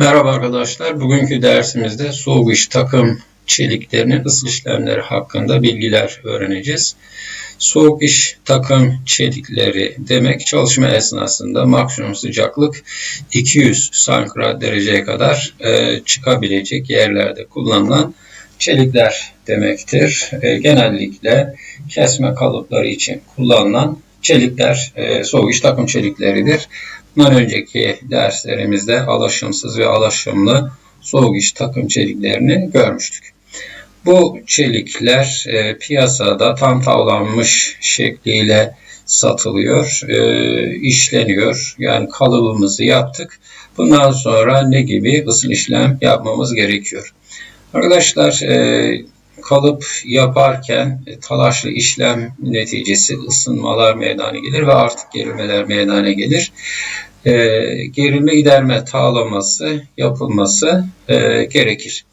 Merhaba arkadaşlar. Bugünkü dersimizde soğuk iş takım çeliklerinin ısı işlemleri hakkında bilgiler öğreneceğiz. Soğuk iş takım çelikleri demek çalışma esnasında maksimum sıcaklık 200 santigrat dereceye kadar e, çıkabilecek yerlerde kullanılan çelikler demektir. E, genellikle kesme kalıpları için kullanılan çelikler e, soğuk iş takım çelikleridir. Bundan önceki derslerimizde alaşımsız ve alaşımlı soğuk iş takım çeliklerini görmüştük. Bu çelikler e, piyasada tam tavlanmış şekliyle satılıyor, e, işleniyor. Yani kalıbımızı yaptık. Bundan sonra ne gibi ısıl işlem yapmamız gerekiyor? Arkadaşlar e, kalıp yaparken e, talaşlı işlem neticesi ısınmalar meydana gelir ve artık gerilmeler meydana gelir. E, gerilme giderme tağlaması yapılması e, gerekir.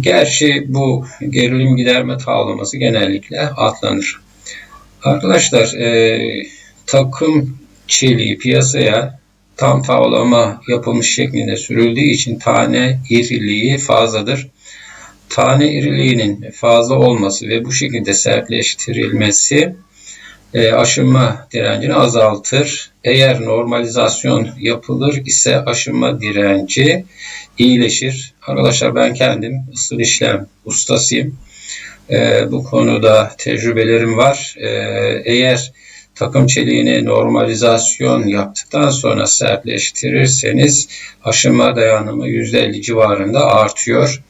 Gerçi bu gerilim giderme tağlaması genellikle atlanır. Arkadaşlar e, takım çeliği piyasaya tam tavlama yapılmış şeklinde sürüldüğü için tane iriliği fazladır tane iriliğinin fazla olması ve bu şekilde sertleştirilmesi e, aşınma direncini azaltır. Eğer normalizasyon yapılır ise aşınma direnci iyileşir. Arkadaşlar ben kendim ısıl işlem ustasıyım. E, bu konuda tecrübelerim var. E, eğer takım çeliğini normalizasyon yaptıktan sonra sertleştirirseniz aşınma dayanımı %50 civarında artıyor.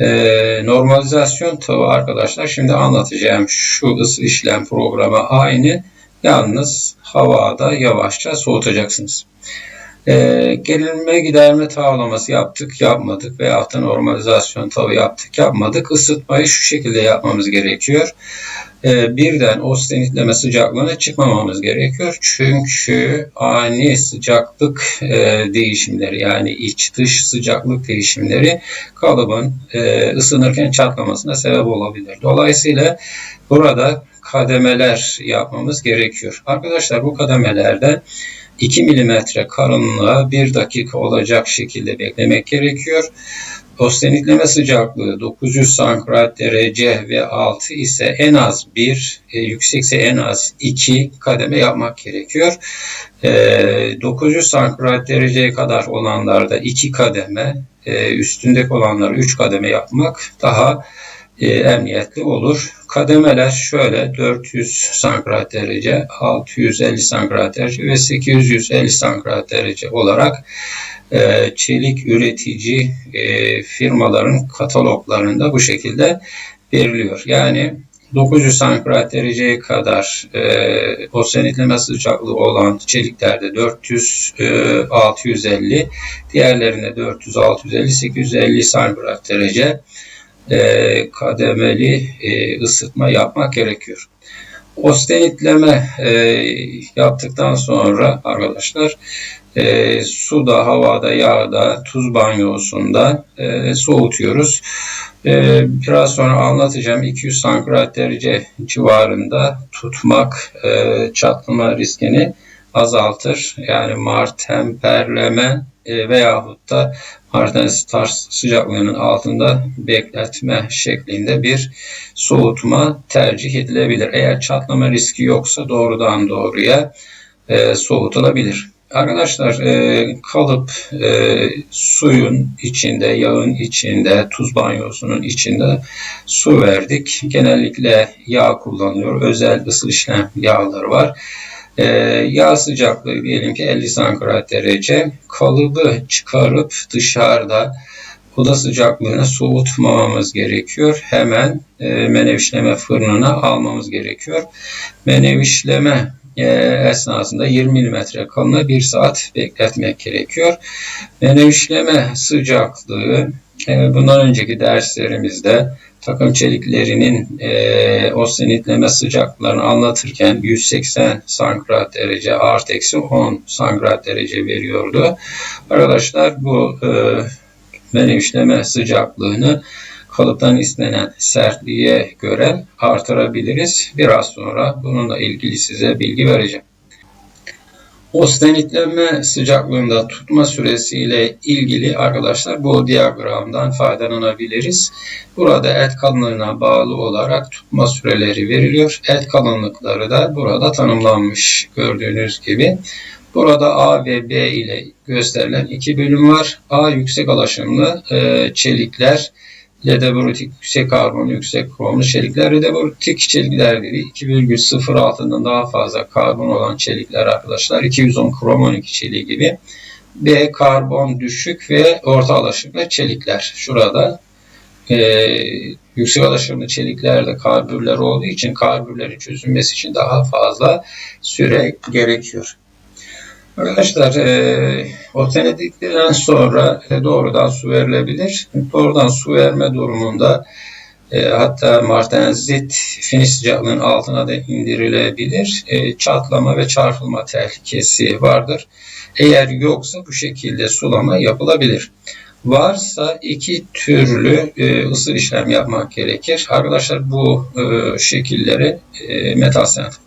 Ee, normalizasyon tağı arkadaşlar şimdi anlatacağım şu ısı işlem programı aynı. Yalnız havada yavaşça soğutacaksınız. Ee, gerilme giderme tavlaması yaptık yapmadık veya da normalizasyon tağı yaptık yapmadık. Isıtmayı şu şekilde yapmamız gerekiyor. Ee, birden o stenitleme sıcaklığına çıkmamamız gerekiyor. Çünkü ani sıcaklık e, değişimleri yani iç dış sıcaklık değişimleri kalıbın e, ısınırken çatlamasına sebep olabilir. Dolayısıyla burada kademeler yapmamız gerekiyor. Arkadaşlar bu kademelerde 2 mm kalınlığa 1 dakika olacak şekilde beklemek gerekiyor. Ostenikleme sıcaklığı 900 santigrat derece ve altı ise en az 1, e, yüksekse en az 2 kademe yapmak gerekiyor. E, 900 santigrat dereceye kadar olanlarda 2 kademe, e, üstündeki olanları 3 kademe yapmak daha e, emniyetli olur. Kademeler şöyle 400 santigrat derece, 650 santigrat derece ve 850 santigrat derece olarak e, çelik üretici e, firmaların kataloglarında bu şekilde veriliyor. Yani 900 santigrat dereceye kadar e, o sıcaklığı olan çeliklerde 400, e, 650, diğerlerinde 400, 650, 850 santigrat derece e, kademeli e, ısıtma yapmak gerekiyor. Ostenitleme e, yaptıktan sonra arkadaşlar e, suda, havada, yağda, tuz banyosunda e, soğutuyoruz. E, biraz sonra anlatacağım 200 santigrat derece civarında tutmak e, çatlama riskini azaltır. Yani mar temperleme e, veyahut da Martens tarz sıcaklığının altında bekletme şeklinde bir soğutma tercih edilebilir. Eğer çatlama riski yoksa doğrudan doğruya e, soğutulabilir. Arkadaşlar e, kalıp e, suyun içinde, yağın içinde, tuz banyosunun içinde su verdik. Genellikle yağ kullanılıyor. Özel ısı işlem yağları var. E, yağ sıcaklığı diyelim ki 50 santigrat derece. Kalıbı çıkarıp dışarıda oda sıcaklığına soğutmamamız gerekiyor. Hemen e, menevişleme fırınına almamız gerekiyor. Menevişleme e, esnasında 20 mm kalınlığı 1 saat bekletmek gerekiyor. Menevişleme sıcaklığı bundan önceki derslerimizde takım çeliklerinin e, o senitleme sıcaklıklarını anlatırken 180 santigrat derece artı eksi 10 santigrat derece veriyordu. Arkadaşlar bu e, menevişleme sıcaklığını kalıptan istenen sertliğe göre artırabiliriz. Biraz sonra bununla ilgili size bilgi vereceğim. Ostenitlenme sıcaklığında tutma süresiyle ilgili arkadaşlar bu diyagramdan faydalanabiliriz. Burada et kalınlığına bağlı olarak tutma süreleri veriliyor. Et kalınlıkları da burada tanımlanmış gördüğünüz gibi. Burada A ve B ile gösterilen iki bölüm var. A yüksek alaşımlı e, çelikler, ledebrutik yüksek karbon, yüksek kromlu çelikler, ledebrutik çelikler dedi. 2,06'dan daha fazla karbon olan çelikler arkadaşlar. 210 krom 12 çeliği gibi. B karbon düşük ve orta alaşımlı çelikler. Şurada e, yüksek alaşımlı çeliklerde karbürler olduğu için karbürlerin çözülmesi için daha fazla süre gerekiyor. Arkadaşlar e, otenedikten sonra e, doğrudan su verilebilir. Doğrudan su verme durumunda e, hatta martenzit finish sıcaklığının altına da indirilebilir. E, çatlama ve çarpılma tehlikesi vardır. Eğer yoksa bu şekilde sulama yapılabilir. Varsa iki türlü e, ısı işlem yapmak gerekir. Arkadaşlar bu e, şekilleri e, Metal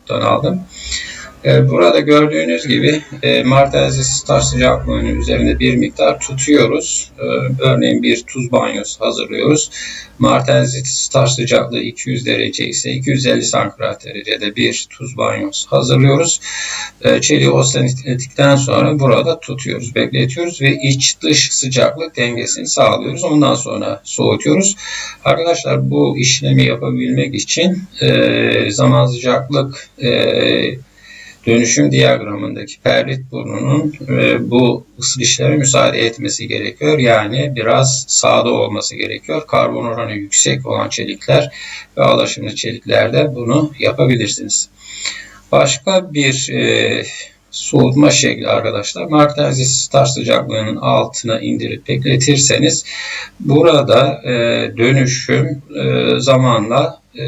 aldım. E, burada gördüğünüz gibi e, martenzi star sıcaklığının üzerinde bir miktar tutuyoruz. E, örneğin bir tuz banyosu hazırlıyoruz. Martenzi star sıcaklığı 200 derece ise 250 santigrat derecede bir tuz banyosu hazırlıyoruz. Çeliği oslanitledikten sonra burada tutuyoruz, bekletiyoruz ve iç dış sıcaklık dengesini sağlıyoruz. Ondan sonra soğutuyoruz. Arkadaşlar bu işlemi yapabilmek için zaman sıcaklık dönüşüm diyagramındaki perlit burnunun e, bu ısı müsaade etmesi gerekiyor. Yani biraz sağda olması gerekiyor. Karbon oranı yüksek olan çelikler ve alaşımlı çeliklerde bunu yapabilirsiniz. Başka bir e, soğutma şekli arkadaşlar. Martenzi star sıcaklığının altına indirip bekletirseniz burada e, dönüşüm e, zamanla e,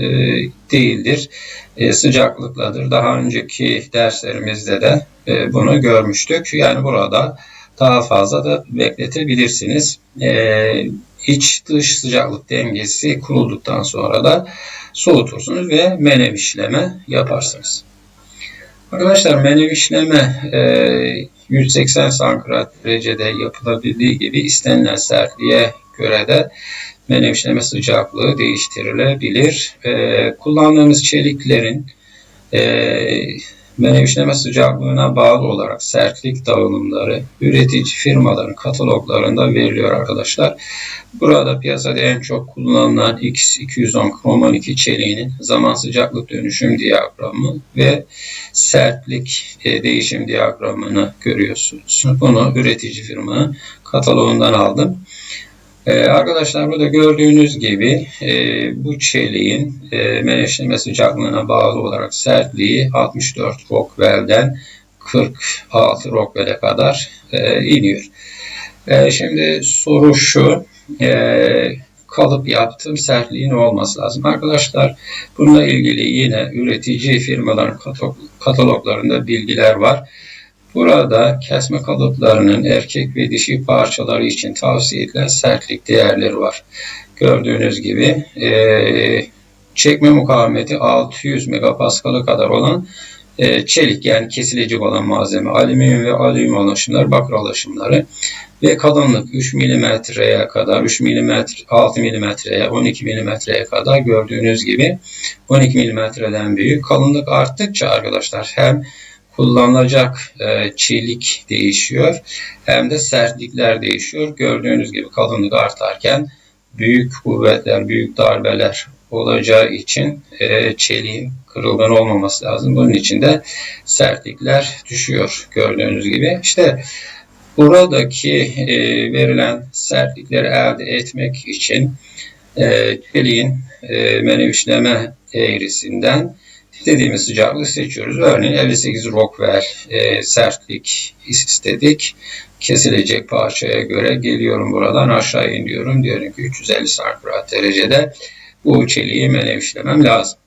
değildir. E, sıcaklıkladır. Daha önceki derslerimizde de e, bunu görmüştük. Yani burada daha fazla da bekletebilirsiniz. E, iç dış sıcaklık dengesi kurulduktan sonra da soğutursunuz ve menev işleme yaparsınız. Arkadaşlar menev işleme 180 santigrat derecede yapılabildiği gibi istenilen sertliğe göre de menevşeleme sıcaklığı değiştirilebilir. E, kullandığımız çeliklerin e, menevşeleme sıcaklığına bağlı olarak sertlik dağılımları üretici firmaların kataloglarında veriliyor arkadaşlar. Burada piyasada en çok kullanılan X210 krom 12 çeliğinin zaman sıcaklık dönüşüm diyagramı ve sertlik e, değişim diyagramını görüyorsunuz. Bunu üretici firma kataloğundan aldım. Ee, arkadaşlar burada gördüğünüz gibi e, bu çeliğin e, menevşeleme sıcaklığına bağlı olarak sertliği 64 Rockwell'den 46 Rockwell'e kadar e, iniyor. E, şimdi soru şu, e, kalıp yaptığım sertliğin olması lazım. Arkadaşlar bununla ilgili yine üretici firmaların kataloglarında bilgiler var. Burada kesme kalıplarının erkek ve dişi parçaları için tavsiye edilen sertlik değerleri var. Gördüğünüz gibi e, çekme mukavemeti 600 megapaskal'a kadar olan e, çelik yani kesilecek olan malzeme, alüminyum ve alüminyum alaşımları, bakır alaşımları ve kalınlık 3 milimetreye kadar, 3 milimetre, 6 milimetreye, 12 milimetreye kadar gördüğünüz gibi 12 milimetreden büyük. Kalınlık arttıkça arkadaşlar hem kullanılacak e, çelik değişiyor hem de sertlikler değişiyor. Gördüğünüz gibi kalınlık artarken büyük kuvvetler, büyük darbeler olacağı için e, çeliğin kırılgan olmaması lazım. Bunun için de sertlikler düşüyor gördüğünüz gibi. İşte buradaki e, verilen sertlikleri elde etmek için e, çeliğin e, menevişleme eğrisinden istediğimiz sıcaklığı seçiyoruz. Örneğin 58 Rockwell e, sertlik istedik. Kesilecek parçaya göre geliyorum buradan aşağı iniyorum. Diyorum ki 350 santigrat derecede bu çeliği menevşlemem lazım.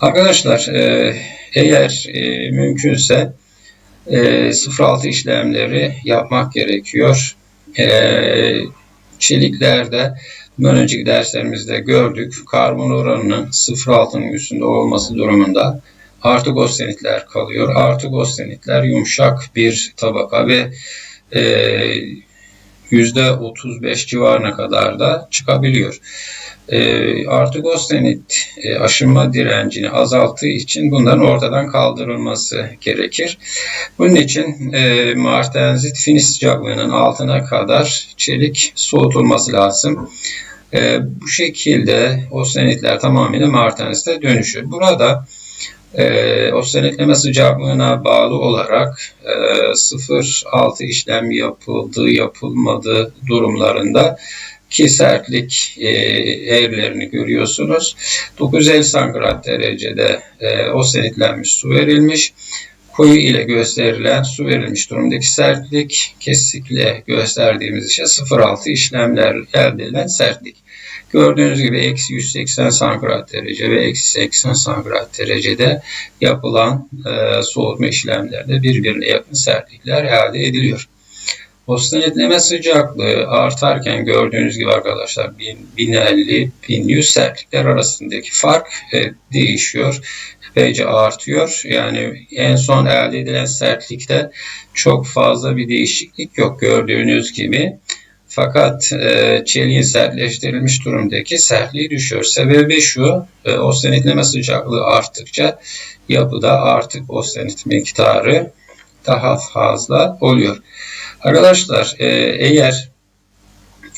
Arkadaşlar e, eğer e, mümkünse e, 06 işlemleri yapmak gerekiyor. E, çeliklerde Bundan önceki derslerimizde gördük. Karbon oranının 0.6'nın üstünde olması durumunda artık ostenitler kalıyor. Artık ostenitler yumuşak bir tabaka ve e, %35 civarına kadar da çıkabiliyor. E, artık ostenit e, aşınma direncini azalttığı için bunların ortadan kaldırılması gerekir. Bunun için e, martenzit finish sıcaklığının altına kadar çelik soğutulması lazım. E, bu şekilde ostenitler tamamıyla martensite dönüşür. Burada e, o senetleme sıcaklığına bağlı olarak e, 0-6 işlem yapıldığı yapılmadığı durumlarında ki sertlik e, eğrilerini görüyorsunuz. 950 santigrat derecede e, o senetlenmiş su verilmiş. Koyu ile gösterilen su verilmiş durumdaki sertlik kesikle gösterdiğimiz için 0.6 işlemler elde edilen sertlik. Gördüğünüz gibi eksi 180 santigrat derece ve eksi 80 santigrat derecede yapılan e, soğutma işlemlerinde birbirine yakın sertlikler elde ediliyor. Ostenetleme sıcaklığı artarken gördüğünüz gibi arkadaşlar 1050-1100 sertlikler arasındaki fark e, değişiyor. Epeyce artıyor. Yani en son elde edilen sertlikte çok fazla bir değişiklik yok gördüğünüz gibi. Fakat e, çeliğin sertleştirilmiş durumdaki sertliği düşüyor. Sebebi şu, e, ostenetleme sıcaklığı arttıkça yapıda artık ostenit miktarı daha fazla oluyor. Arkadaşlar e, eğer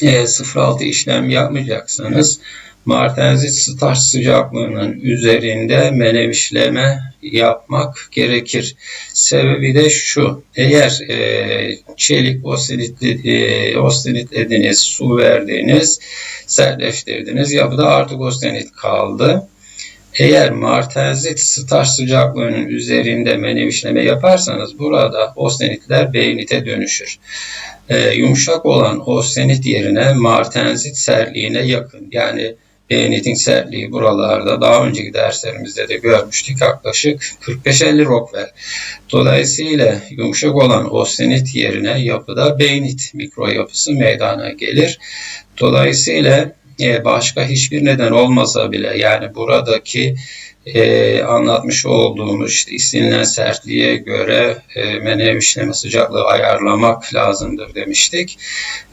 e, 0.6 işlem yapmayacaksanız martenzit staj sıcaklığının üzerinde menevişleme yapmak gerekir. Sebebi de şu. Eğer e, çelik ostenitli, e, ostenitlediniz, su verdiniz, sertleştirdiniz. Yapıda artık ostenit kaldı. Eğer martenzit staj sıcaklığının üzerinde menevişleme yaparsanız burada ostenitler beynite dönüşür. E, yumuşak olan ostenit yerine martenzit sertliğine yakın yani Beğenitin sertliği buralarda daha önceki derslerimizde de görmüştük yaklaşık 45-50 Rockwell. Dolayısıyla yumuşak olan ostenit yerine yapıda beynit mikro yapısı meydana gelir. Dolayısıyla e, başka hiçbir neden olmasa bile yani buradaki e, anlatmış olduğumuz işte istenilen sertliğe göre e, menev işleme sıcaklığı ayarlamak lazımdır demiştik.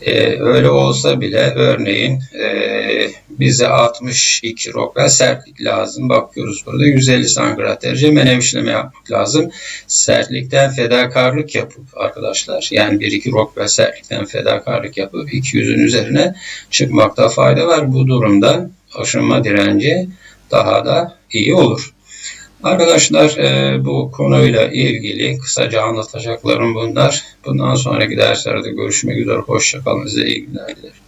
E, öyle olsa bile örneğin e, bize 62 Rockwell sertlik lazım. Bakıyoruz burada 150 santigrat derece menev işleme yapmak lazım. Sertlikten fedakarlık yapıp arkadaşlar yani 1-2 Rockwell sertlikten fedakarlık yapıp 200'ün üzerine çıkmakta fayda var. Bu durumda aşınma direnci daha da iyi olur. Arkadaşlar e, bu konuyla ilgili kısaca anlatacaklarım bunlar. Bundan sonraki derslerde görüşmek üzere. Hoşçakalın. Size iyi günler dilerim.